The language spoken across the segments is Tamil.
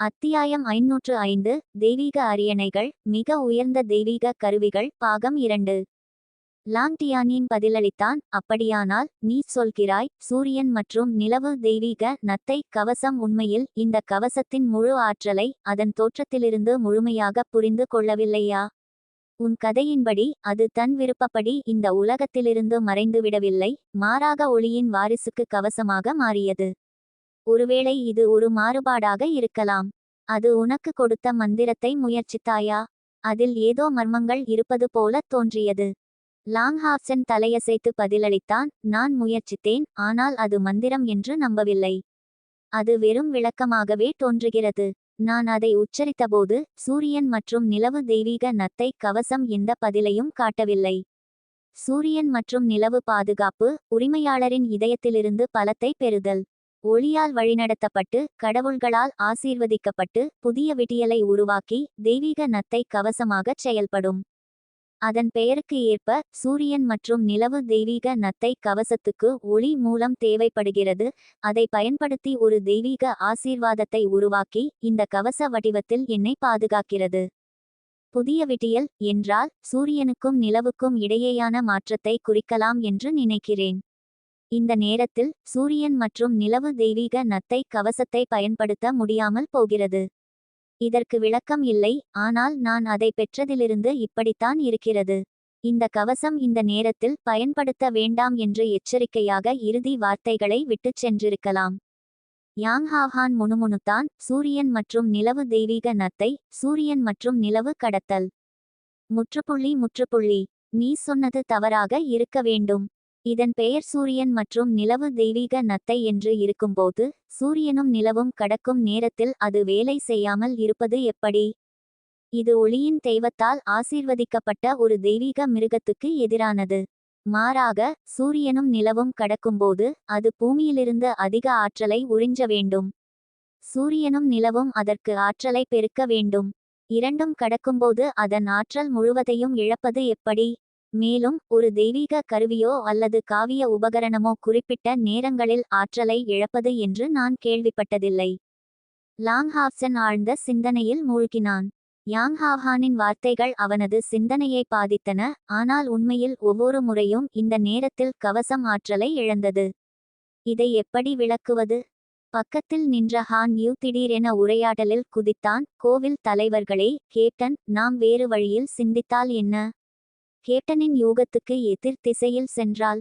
அத்தியாயம் ஐநூற்று ஐந்து தெய்வீக அரியணைகள் மிக உயர்ந்த தெய்வீக கருவிகள் பாகம் இரண்டு. லாங்டியானின் பதிலளித்தான் அப்படியானால் நீ சொல்கிறாய் சூரியன் மற்றும் நிலவு தெய்வீக நத்தை கவசம் உண்மையில் இந்த கவசத்தின் முழு ஆற்றலை அதன் தோற்றத்திலிருந்து முழுமையாக புரிந்து கொள்ளவில்லையா? உன் கதையின்படி அது தன் விருப்பப்படி இந்த உலகத்திலிருந்து மறைந்துவிடவில்லை மாறாக ஒளியின் வாரிசுக்கு கவசமாக மாறியது. ஒருவேளை இது ஒரு மாறுபாடாக இருக்கலாம். அது உனக்கு கொடுத்த மந்திரத்தை முயற்சித்தாயா? அதில் ஏதோ மர்மங்கள் இருப்பது போல தோன்றியது. லாங்ஹாப்சன் தலையசைத்து பதிலளித்தான் நான் முயற்சித்தேன் ஆனால் அது மந்திரம் என்று நம்பவில்லை. அது வெறும் விளக்கமாகவே தோன்றுகிறது. நான் அதை உச்சரித்தபோது சூரியன் மற்றும் நிலவு தெய்வீக நத்தை கவசம் எந்த பதிலையும் காட்டவில்லை. சூரியன் மற்றும் நிலவு பாதுகாப்பு உரிமையாளரின் இதயத்திலிருந்து பலத்தை பெறுதல். ஒளியால் வழிநடத்தப்பட்டு கடவுள்களால் ஆசீர்வதிக்கப்பட்டு புதிய விடியலை உருவாக்கி தெய்வீக நத்தை கவசமாகச் செயல்படும். அதன் பெயருக்கு ஏற்ப சூரியன் மற்றும் நிலவு தெய்வீக நத்தை கவசத்துக்கு ஒளி மூலம் தேவைப்படுகிறது. அதை பயன்படுத்தி ஒரு தெய்வீக ஆசீர்வாதத்தை உருவாக்கி இந்த கவச வடிவத்தில் என்னை பாதுகாக்கிறது. புதிய விடியல் என்றால் சூரியனுக்கும் நிலவுக்கும் இடையேயான மாற்றத்தை குறிக்கலாம் என்று நினைக்கிறேன். இந்த நேரத்தில் சூரியன் மற்றும் நிலவு தெய்வீக நத்தை கவசத்தை பயன்படுத்த முடியாமல் போகிறது. இதற்கு விளக்கம் இல்லை ஆனால் நான் அதை பெற்றதிலிருந்து இப்படித்தான் இருக்கிறது. இந்த கவசம் இந்த நேரத்தில் பயன்படுத்த வேண்டாம் என்று எச்சரிக்கையாக இறுதி வார்த்தைகளை விட்டுச் சென்றிருக்கலாம். யாங் முணுமுணுத்தான் சூரியன் மற்றும் நிலவு தெய்வீக நத்தை சூரியன் மற்றும் நிலவு கடத்தல். முற்றுப்புள்ளி முற்றுப்புள்ளி. நீ சொன்னது தவறாக இருக்க வேண்டும். இதன் பெயர் சூரியன் மற்றும் நிலவு தெய்வீக நத்தை என்று இருக்கும்போது சூரியனும் நிலவும் கடக்கும் நேரத்தில் அது வேலை செய்யாமல் இருப்பது எப்படி? இது ஒளியின் தெய்வத்தால் ஆசீர்வதிக்கப்பட்ட ஒரு தெய்வீக மிருகத்துக்கு எதிரானது. மாறாக சூரியனும் நிலவும் கடக்கும்போது அது பூமியிலிருந்து அதிக ஆற்றலை உறிஞ்ச வேண்டும். சூரியனும் நிலவும் அதற்கு ஆற்றலை பெருக்க வேண்டும். இரண்டும் கடக்கும்போது அதன் ஆற்றல் முழுவதையும் இழப்பது எப்படி? மேலும் ஒரு தெய்வீக கருவியோ அல்லது காவிய உபகரணமோ குறிப்பிட்ட நேரங்களில் ஆற்றலை இழப்பது என்று நான் கேள்விப்பட்டதில்லை. லாங்ஹாப்சன் ஆழ்ந்த சிந்தனையில் மூழ்கினான். யாங்ஹாவ்ஹானின் வார்த்தைகள் அவனது சிந்தனையை பாதித்தன ஆனால் உண்மையில் ஒவ்வொரு முறையும் இந்த நேரத்தில் கவசம் ஆற்றலை இழந்தது. இதை எப்படி விளக்குவது? பக்கத்தில் நின்ற ஹான் யூ திடீரென உரையாடலில் குதித்தான் கோவில் தலைவர்களே கேப்டன் நாம் வேறு வழியில் சிந்தித்தால் என்ன? கேப்டனின் யூகத்துக்கு எதிர் திசையில் சென்றாள்.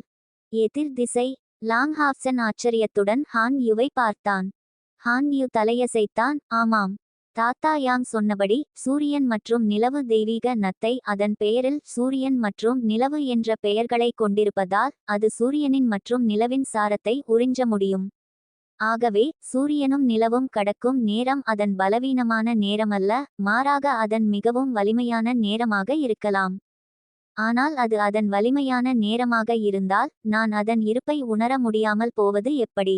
எதிர் திசை லாங் ஹாப்சன் ஆச்சரியத்துடன் ஹான் யுவை பார்த்தான். ஹான் யூ தலையசைத்தான் ஆமாம். தாத்தா யாங் சொன்னபடி சூரியன் மற்றும் நிலவு தெய்வீக நத்தை அதன் பெயரில் சூரியன் மற்றும் நிலவு என்ற பெயர்களை கொண்டிருப்பதால் அது சூரியனின் மற்றும் நிலவின் சாரத்தை உறிஞ்ச முடியும். ஆகவே சூரியனும் நிலவும் கடக்கும் நேரம் அதன் பலவீனமான நேரமல்ல மாறாக அதன் மிகவும் வலிமையான நேரமாக இருக்கலாம். ஆனால் அது அதன் வலிமையான நேரமாக இருந்தால் நான் அதன் இருப்பை உணர முடியாமல் போவது எப்படி?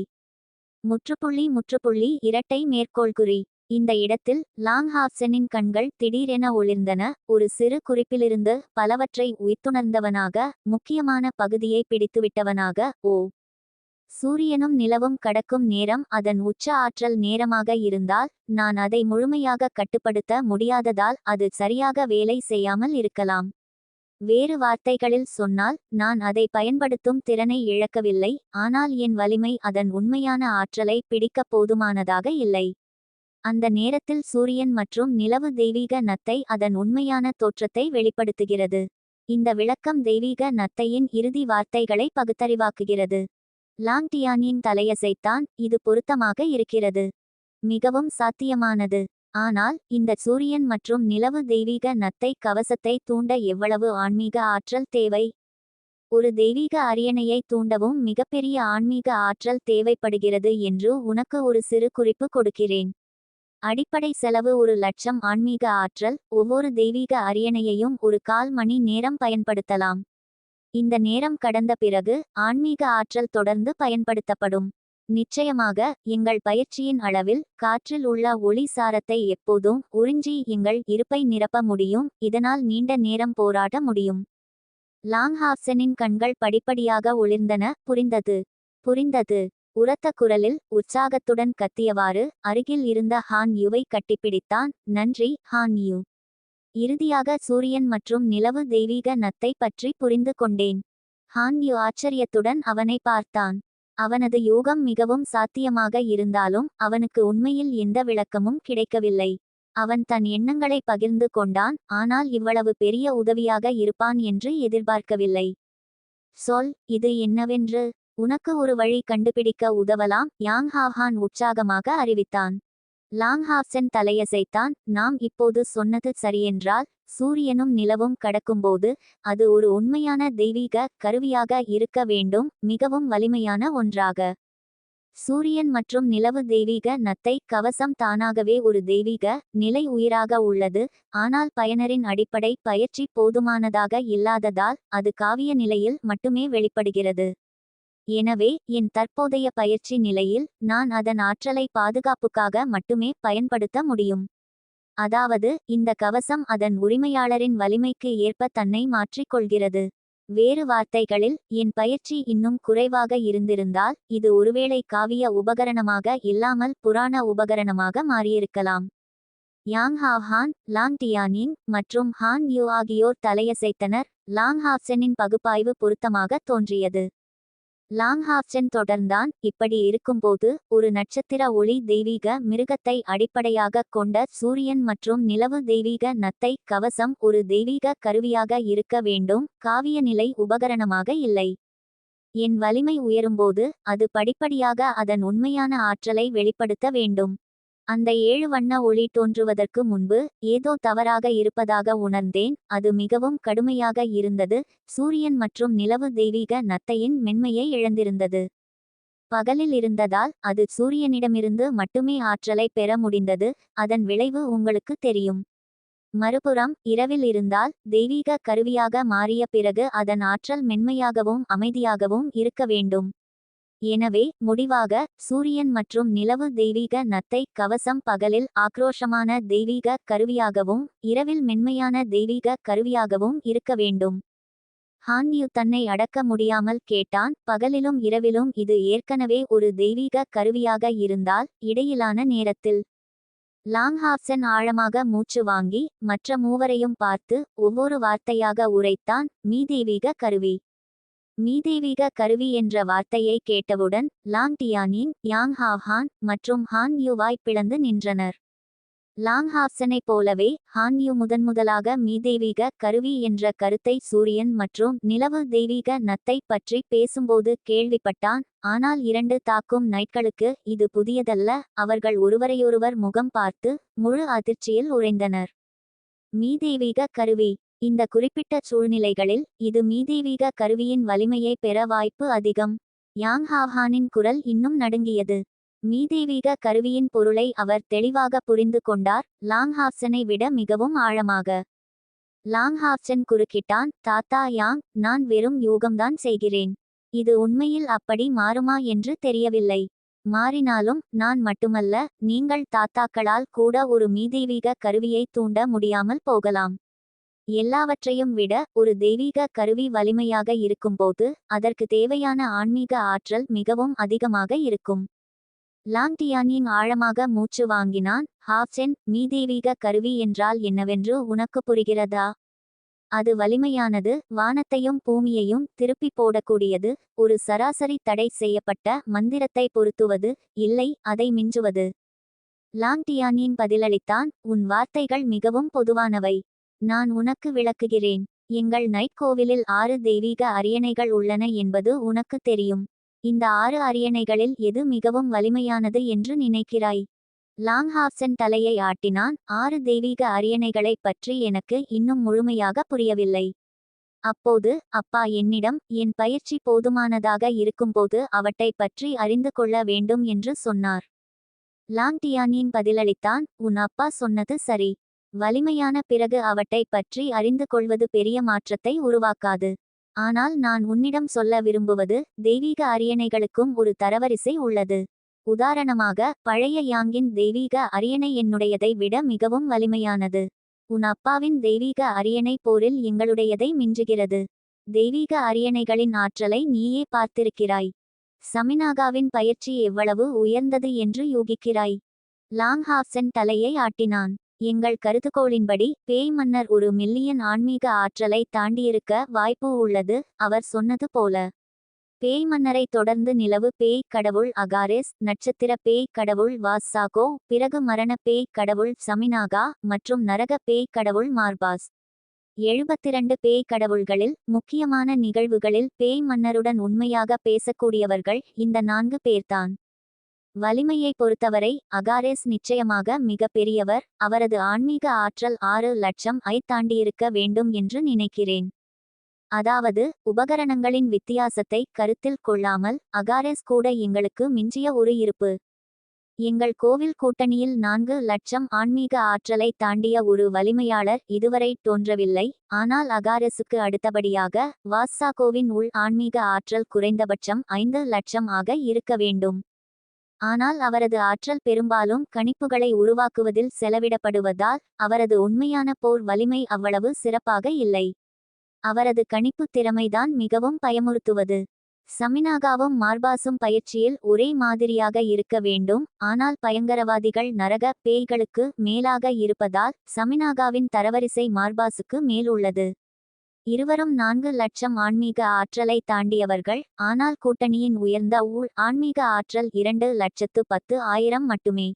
முற்றுப்புள்ளி முற்றுப்புள்ளி இரட்டை மேற்கோள்குறி. இந்த இடத்தில் லாங்ஹாப்சனின் கண்கள் திடீரென ஒளிர்ந்தன. ஒரு சிறு குறிப்பிலிருந்து பலவற்றை உய்த்துணர்ந்தவனாக முக்கியமான பகுதியை பிடித்துவிட்டவனாக ஓ. சூரியனும் நிலவும் கடக்கும் நேரம் அதன் உச்ச ஆற்றல் நேரமாக இருந்தால் நான் அதை முழுமையாக கட்டுப்படுத்த முடியாததால் அது சரியாக வேலை செய்யாமல் இருக்கலாம். வேறு வார்த்தைகளில் சொன்னால் நான் அதை பயன்படுத்தும் திறனை இழக்கவில்லை ஆனால் என் வலிமை அதன் உண்மையான ஆற்றலை பிடிக்க போதுமானதாக இல்லை. அந்த நேரத்தில் சூரியன் மற்றும் நிலவு தெய்வீக நத்தை அதன் உண்மையான தோற்றத்தை வெளிப்படுத்துகிறது. இந்த விளக்கம் தெய்வீக நத்தையின் இறுதி வார்த்தைகளை பகுத்தறிவாக்குகிறது. லாங்டியானின் தலையசைத்தான் இது பொருத்தமாக இருக்கிறது. மிகவும் சாத்தியமானது. ஆனால் இந்த சூரியன் மற்றும் நிலவு தெய்வீக நத்தை கவசத்தை தூண்ட எவ்வளவு ஆன்மீக ஆற்றல் தேவை? ஒரு தெய்வீக அரியணையை தூண்டவும் மிகப்பெரிய ஆன்மீக ஆற்றல் தேவைப்படுகிறது என்று உனக்கு ஒரு சிறு குறிப்பு கொடுக்கிறேன். அடிப்படை செலவு ஒரு லட்சம் ஆன்மீக ஆற்றல் ஒவ்வொரு தெய்வீக அரியணையையும் ஒரு கால் மணி நேரம் பயன்படுத்தலாம். இந்த நேரம் கடந்த பிறகு ஆன்மீக ஆற்றல் தொடர்ந்து பயன்படுத்தப்படும். நிச்சயமாக எங்கள் பயிற்சியின் அளவில் காற்றில் உள்ள ஒளி சாரத்தை எப்போதும் உறிஞ்சி எங்கள் இருப்பை நிரப்ப முடியும் இதனால் நீண்ட நேரம் போராட முடியும். லாங்ஹாப்சனின் கண்கள் படிப்படியாக ஒளிர்ந்தன புரிந்தது. புரிந்தது. உரத்த குரலில் உற்சாகத்துடன் கத்தியவாறு அருகில் இருந்த ஹான் யுவை கட்டிப்பிடித்தான் நன்றி ஹான் யூ. இறுதியாக சூரியன் மற்றும் நிலவு தெய்வீக நத்தை பற்றி புரிந்து கொண்டேன். ஹான் யூ ஆச்சரியத்துடன் அவனை பார்த்தான். அவனது யூகம் மிகவும் சாத்தியமாக இருந்தாலும் அவனுக்கு உண்மையில் எந்த விளக்கமும் கிடைக்கவில்லை. அவன் தன் எண்ணங்களை பகிர்ந்து கொண்டான் ஆனால் இவ்வளவு பெரிய உதவியாக இருப்பான் என்று எதிர்பார்க்கவில்லை. சொல் இது என்னவென்று? உனக்கு ஒரு வழி கண்டுபிடிக்க உதவலாம் யாங் ஹாவ்ஹான் உற்சாகமாக அறிவித்தான். லாங் ஹாப்சன் தலையசைத்தான் நாம் இப்போது சொன்னது சரியென்றால் சூரியனும் நிலவும் கடக்கும்போது அது ஒரு உண்மையான தெய்வீக கருவியாக இருக்க வேண்டும் மிகவும் வலிமையான ஒன்றாக. சூரியன் மற்றும் நிலவு தெய்வீக நத்தை கவசம் தானாகவே ஒரு தெய்வீக நிலை உயிராக உள்ளது ஆனால் பயனரின் அடிப்படை பயிற்சி போதுமானதாக இல்லாததால் அது காவிய நிலையில் மட்டுமே வெளிப்படுகிறது. எனவே என் தற்போதைய பயிற்சி நிலையில் நான் அதன் ஆற்றலை பாதுகாப்புக்காக மட்டுமே பயன்படுத்த முடியும். அதாவது இந்த கவசம் அதன் உரிமையாளரின் வலிமைக்கு ஏற்ப தன்னை மாற்றிக் கொள்கிறது. வேறு வார்த்தைகளில் என் பயிற்சி இன்னும் குறைவாக இருந்திருந்தால் இது ஒருவேளை காவிய உபகரணமாக இல்லாமல் புராண உபகரணமாக மாறியிருக்கலாம். யாங் ஹாவ்ஹான் லாங் டியானிங் மற்றும் ஹான் யூ ஆகியோர் தலையசைத்தனர் லாங் ஹாப்சனின் பகுப்பாய்வு பொருத்தமாக தோன்றியது. லாங்ஹாப்சன் தொடர்ந்தான் இப்படி இருக்கும்போது ஒரு நட்சத்திர ஒளி தெய்வீக மிருகத்தை அடிப்படையாகக் கொண்ட சூரியன் மற்றும் நிலவு தெய்வீக நத்தை கவசம் ஒரு தெய்வீக கருவியாக இருக்க வேண்டும். காவிய நிலை உபகரணமாக இல்லை. என் வலிமை உயரும்போது அது படிப்படியாக அதன் உண்மையான ஆற்றலை வெளிப்படுத்த வேண்டும். அந்த ஏழு வண்ண ஒளி தோன்றுவதற்கு முன்பு ஏதோ தவறாக இருப்பதாக உணர்ந்தேன். அது மிகவும் கடுமையாக இருந்தது. சூரியன் மற்றும் நிலவு தெய்வீக நத்தையின் மென்மையை இழந்திருந்தது. பகலில் இருந்ததால் அது சூரியனிடமிருந்து மட்டுமே ஆற்றலை பெற முடிந்தது. அதன் விளைவு உங்களுக்கு தெரியும். மறுபுறம் இரவில் இருந்தால் தெய்வீக கருவியாக மாறிய பிறகு அதன் ஆற்றல் மென்மையாகவும் அமைதியாகவும் இருக்க வேண்டும். எனவே முடிவாக சூரியன் மற்றும் நிலவு தெய்வீக நத்தை கவசம் பகலில் ஆக்ரோஷமான தெய்வீக கருவியாகவும் இரவில் மென்மையான தெய்வீக கருவியாகவும் இருக்க வேண்டும். ஹான்யூ தன்னை அடக்க முடியாமல் கேட்டான். பகலிலும் இரவிலும் இது ஏற்கனவே ஒரு தெய்வீக கருவியாக இருந்தால் இடையிலான நேரத்தில். லாங்ஹாப்சன் ஆழமாக மூச்சு வாங்கி மற்ற மூவரையும் பார்த்து ஒவ்வொரு வார்த்தையாக உரைத்தான் மீ தெய்வீக கருவி. மீதேவிக கருவி என்ற வார்த்தையை கேட்டவுடன் லாங் டியானின் யாங் ஹாவ்ஹான் மற்றும் ஹான் யூவாய் பிளந்து நின்றனர். லாங் ஹாப்சனை போலவே ஹான் யூ முதன்முதலாக மீதேவிக கருவி என்ற கருத்தை சூரியன் மற்றும் நிலவு தெய்வீக நத்தை பற்றி பேசும்போது கேள்விப்பட்டான். ஆனால் இரண்டு தாக்கும் நைட்களுக்கு இது புதியதல்ல அவர்கள் ஒருவரையொருவர் முகம் பார்த்து முழு அதிர்ச்சியில் உறைந்தனர். மீதேவிக கருவி இந்த குறிப்பிட்ட சூழ்நிலைகளில் இது மீதீவீக கருவியின் வலிமையை பெற வாய்ப்பு அதிகம். யாங் ஹாவ்ஹானின் குரல் இன்னும் நடுங்கியது. மீதீவீக கருவியின் பொருளை அவர் தெளிவாக புரிந்து கொண்டார். லாங் ஹாப்சனை விட மிகவும் ஆழமாக. லாங் ஹாப்சன் குறுக்கிட்டான். தாத்தா யாங் நான் வெறும் யூகம்தான் செய்கிறேன். இது உண்மையில் அப்படி மாறுமா என்று தெரியவில்லை. மாறினாலும் நான் மட்டுமல்ல நீங்கள் தாத்தாக்களால் கூட ஒரு மீதீவீக கருவியை தூண்ட முடியாமல் போகலாம். எல்லாவற்றையும் விட ஒரு தெய்வீக கருவி வலிமையாக இருக்கும்போது அதற்கு தேவையான ஆன்மீக ஆற்றல் மிகவும் அதிகமாக இருக்கும். லாங்டியானிங் ஆழமாக மூச்சு வாங்கினான் ஹாப்சென் மீ தெய்வீக கருவி என்றால் என்னவென்று உனக்கு புரிகிறதா? அது வலிமையானது வானத்தையும் பூமியையும் திருப்பி போடக்கூடியது ஒரு சராசரி தடை செய்யப்பட்ட மந்திரத்தை பொருத்துவது இல்லை அதை மிஞ்சுவது. லாங்டியானின் பதிலளித்தான் உன் வார்த்தைகள் மிகவும் பொதுவானவை. நான் உனக்கு விளக்குகிறேன். எங்கள் நைட் கோவிலில் ஆறு தெய்வீக அரியணைகள் உள்ளன என்பது உனக்கு தெரியும். இந்த ஆறு அரியணைகளில் எது மிகவும் வலிமையானது என்று நினைக்கிறாய்? லாங்ஹாப்சன் தலையை ஆட்டினான். ஆறு தெய்வீக அரியணைகளைப் பற்றி எனக்கு இன்னும் முழுமையாக புரியவில்லை. அப்போது அப்பா என்னிடம் என் பயிற்சி போதுமானதாக இருக்கும்போது அவற்றை பற்றி அறிந்து கொள்ள வேண்டும் என்று சொன்னார். லாங் டியானின் பதிலளித்தான் உன் அப்பா சொன்னது சரி. வலிமையான பிறகு அவற்றை பற்றி அறிந்து கொள்வது பெரிய மாற்றத்தை உருவாக்காது. ஆனால் நான் உன்னிடம் சொல்ல விரும்புவது தெய்வீக அரியணைகளுக்கும் ஒரு தரவரிசை உள்ளது. உதாரணமாக பழைய யாங்கின் தெய்வீக அரியணை என்னுடையதை விட மிகவும் வலிமையானது. உன் அப்பாவின் தெய்வீக அரியணை போரில் எங்களுடையதை மிஞ்சுகிறது. தெய்வீக அரியணைகளின் ஆற்றலை நீயே பார்த்திருக்கிறாய். சமினாகாவின் பயிற்சி எவ்வளவு உயர்ந்தது என்று யூகிக்கிறாய். லாங்ஹாப்சன் தலையை ஆட்டினான். எங்கள் கருதுகோளின்படி பேய் மன்னர் ஒரு மில்லியன் ஆன்மீக ஆற்றலை தாண்டியிருக்க வாய்ப்பு உள்ளது அவர் சொன்னது போல. பேய் மன்னரை தொடர்ந்து நிலவு பேய் கடவுள் அகாரெஸ் நட்சத்திர பேய் கடவுள் வாஸ்சாகோ பிறகு மரண பேய் கடவுள் சமினாகா மற்றும் நரக பேய் கடவுள் மார்பாஸ். எழுபத்திரண்டு பேய் கடவுள்களில் முக்கியமான நிகழ்வுகளில் பேய் மன்னருடன் உண்மையாக பேசக்கூடியவர்கள் இந்த நான்கு பேர்தான். வலிமையை பொறுத்தவரை அகாரெஸ் நிச்சயமாக மிக பெரியவர். அவரது ஆன்மீக ஆற்றல் ஆறு லட்சம் ஐ தாண்டியிருக்க வேண்டும் என்று நினைக்கிறேன். அதாவது உபகரணங்களின் வித்தியாசத்தை கருத்தில் கொள்ளாமல் அகாரெஸ் கூட எங்களுக்கு மிஞ்சிய ஒரு இருப்பு. எங்கள் கோவில் கூட்டணியில் நான்கு லட்சம் ஆன்மீக ஆற்றலை தாண்டிய ஒரு வலிமையாளர் இதுவரை தோன்றவில்லை. ஆனால் அகாரெஸுக்கு அடுத்தபடியாக வாஸ்சாகோவின் உள் ஆன்மீக ஆற்றல் குறைந்தபட்சம் ஐந்து லட்சம் ஆக இருக்க வேண்டும். ஆனால் அவரது ஆற்றல் பெரும்பாலும் கணிப்புகளை உருவாக்குவதில் செலவிடப்படுவதால் அவரது உண்மையான போர் வலிமை அவ்வளவு சிறப்பாக இல்லை. அவரது கணிப்பு திறமைதான் மிகவும் பயமுறுத்துவது. சமினாகாவும் மார்பாசும் பயிற்சியில் ஒரே மாதிரியாக இருக்க வேண்டும் ஆனால் பயங்கரவாதிகள் நரக பேய்களுக்கு மேலாக இருப்பதால் சமினாகாவின் தரவரிசை மார்பாசுக்கு மேல் உள்ளது. இருவரும் நான்கு லட்சம் ஆன்மீக ஆற்றலை தாண்டியவர்கள் ஆனால் கூட்டணியின் உயர்ந்த ஊழ் ஆன்மீக ஆற்றல் இரண்டு லட்சத்து பத்து ஆயிரம் மட்டுமே.